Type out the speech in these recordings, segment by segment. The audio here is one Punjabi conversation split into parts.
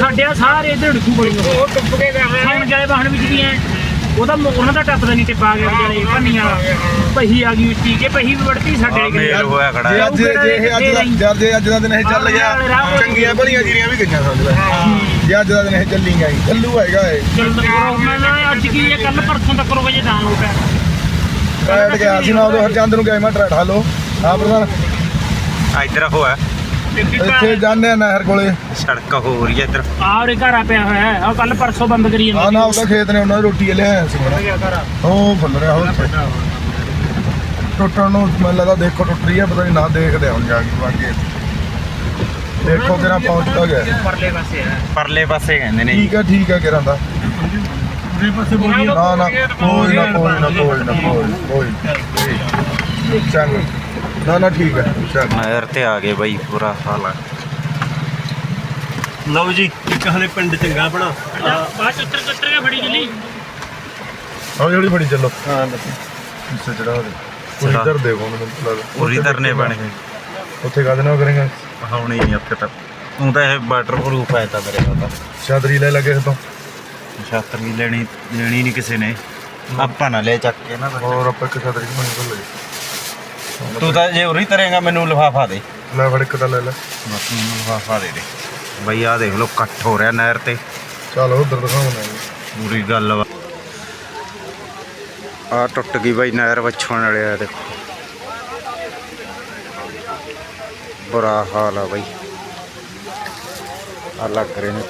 ਸਾਡੇ ਆ ਸਾਰੇ ਇਧਰ ਢਕੂ ਬੜੀ ਉਹ ਟੁੱਪ ਕੇ ਰਹੇ ਹੁਣ ਜਾਏ ਵਾਹਣ ਵਿੱਚ ਵੀ ਐ। ਉਹਦਾ ਮ- ਉਹਨਾਂ ਦਾ ਟੱਪਦਾ ਨਹੀਂ ਟਿੱਪਾ ਗਿਆ ਵਿਚਾਰੇ ਭੰਨੀਆਂ ਪਹੀ ਆ ਗਈ ਉੱਚੀ ਕੇ ਪਹੀ ਵੀ ਵੜਤੀ ਸਾਡੇ ਆ ਗਏ ਮੇਲ ਹੋਇਆ ਖੜਾ ਜੇ। ਅੱਜ ਜੇ ਇਹ ਅੱਜ ਦਾ ਜਦ ਜੇ ਅੱਜ ਦਾ ਦਿਨ ਇਹ ਚੱਲ ਗਿਆ ਚੰਗੀਆਂ ਭਲੀਆਂ ਜੀਰੀਆਂ ਵੀ ਗਈਆਂ ਸਮਝ ਲੈ ਜੇ ਅੱਜ ਦਾ ਦਿਨ ਇਹ ਚੱਲੀ ਗਈ ਚੱਲੂ ਹੈਗਾ ਇਹ। ਚੱਲ ਤੱਕ ਕਰੋ ਮੈਂ ਨਾ ਅੱਜ ਕੀ ਹੈ ਕੱਲ ਪਰਸੋਂ ਤੱਕ ਕਰੋਗੇ ਜੇ ਦਾਨ ਹੋ ਟਰੈਟ ਗਿਆ ਸੀ ਨਾ ਉਦੋਂ ਹਰਚੰਦ ਨੂੰ ਗਿਆ ਮੈਂ ਟਰੈਟ ਹਲੋ ਹਾਂ ਪ੍ਰਧਾਨ। ਆ ਇੱਧਰ ਹੋਇਆ ਇੱਥੇ ਜਾਂਦੇ ਆ ਨਹਿਰ ਕੋਲੇ। ਸੜਕ ਹੋ ਰਹੀ ਹੈ ਇੱਧਰ। ਆਹ ਰੇ ਘਰ ਆ ਪਿਆ ਹੋਇਆ ਹੈ। ਆਹ ਕੱਲ ਪਰਸੋਂ ਬੰਦ ਕਰੀ ਆ ਜਾਂਦਾ ਨਾ ਉਹਦਾ ਖੇਤ ਨੇ ਉਹਨਾਂ ਦੀ ਰੋਟੀ ਲਿਆਇਆ ਸੀ ਉਹ ਫੁੱਲ ਰਿਹਾ ਉੱਥੇ। ਟੁੱਟਣ ਨੂੰ ਮੈਨੂੰ ਲੱਗਦਾ ਦੇਖੋ ਟੁੱਟ ਰਹੀ ਹੈ ਪਤਾ ਨਹੀਂ ਨਾ ਦੇਖਦੇ ਹੁਣ ਜਾ ਕੇ ਬਾਕੀ। ਦੇਖੋ ਕਿਹੜਾ ਪਹੁੰਚਦਾ ਗਿਆ। ਪਰਲੇ ਪਾਸੇ ਹੈ। ਪਰਲੇ ਪਾਸੇ ਕਹਿੰਦੇ ਨੇ। ਠੀਕ ਹੈ ਠੀਕ ਹੈ ਕਿਹੜਾ ਦਾ। ਨਾ ਨਾ ਕੋਈ ਨਾ ਕੋਈ ਨਾ ਕੋਈ ਨਾ ਕੋਈ ਕੋਈ ਚੰਗਾ। ਨਾ ਨਾ ਠੀਕ ਹੈ। ਚੰਗਾ ਨਹਿਰ ਤੇ ਆ ਗਏ ਬਾਈ ਪੂਰਾ ਹਾਲ ਆ। ਲਓ ਜੀ ਇੱਕ ਹਲੇ ਪਿੰਡ ਚੰਗਾ ਬਣਾ। ਬਾਅਦ ਚ ਉੱਤਰ ਉੱਤਰ ਕੇ ਫੜੀ ਜਲੀ ਹੌਲੀ ਹੌਲੀ ਫੜੀ ਚੱਲੋ। ਹਾਂ ਪਿੱਛੇ ਚੜਾ ਦੇ। ਕੋਈ ਚੜਾ। ਇਧਰ ਦੇਖੋ ਮੈਨੂੰ ਲੱਗਦਾ। ਪੂਰੀ ਧਰਨੇ ਬਣ ਗਏ ਉੱਥੇ ਕਾਹਦੇ ਨਾਲ ਕਰੇਗਾ? ਹੋਣੀ ਨਹੀਂ ਉੱਥੇ ਤੱਕ। ਤੂੰ ਤਾਂ ਇਹ ਵਾਟਰ ਪ੍ਰੂਫ ਹੈ ਤਾਂ ਮੇਰੇ ਕੋਲ ਤਾਂ। ਲੈ ਲੱਗੇ ਤੋਂ ਛਾਤਰ ਵੀ ਲੈਣੀ ਲੈਣੀ ਨਹੀਂ ਕਿਸੇ ਨੇ। ਆਪਾਂ ਨਾ ਲੈ ਚੱਕ ਕੇ ਨਾ ਹੋਰ ਆਪਾਂ ਇੱਕ ਛਤਰੀ ਬਣੀ ਭੁੱਲ ਗਏ ਤੂੰ ਤਾਂ ਜੇ ਉਰੀ ਤਰੇਗਾ ਮੈਨੂੰ ਲਿਫਾਫਾ ਦੇ। ਲੈ ਫੜ ਇੱਕ ਤਾਂ ਲੈ ਲੈ। ਬਸ ਮੈਨੂੰ ਲਿਫਾਫਾ ਦੇ ਦੇ। ਬਈ ਆ ਦੇਖ ਲਓ ਇਕੱਠ ਹੋ ਰਿਹਾ ਨਹਿਰ ਤੇ। ਚਲ ਉਧਰ ਦਿਖਾਉਣਾ ਪੂਰੀ ਗੱਲ ਵਾ। ਆ ਟੁੱਟ ਗਈ ਬਾਈ ਨਹਿਰ ਵੱਛਣ ਵਾਲੇ ਆ ਦੇਖੋ। ਬੁਰਾ ਹਾਲ ਆ ਬਾਈ। ਆ ਲੱਗ ਰਹੇ ਨੇ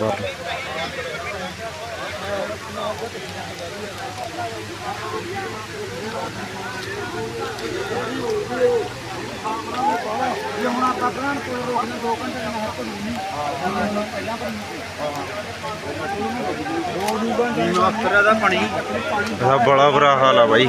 ਪਰ ਇਹਦਾ ਬੜਾ ਬੁਰਾ ਹਾਲ ਆ ਬਾਈ।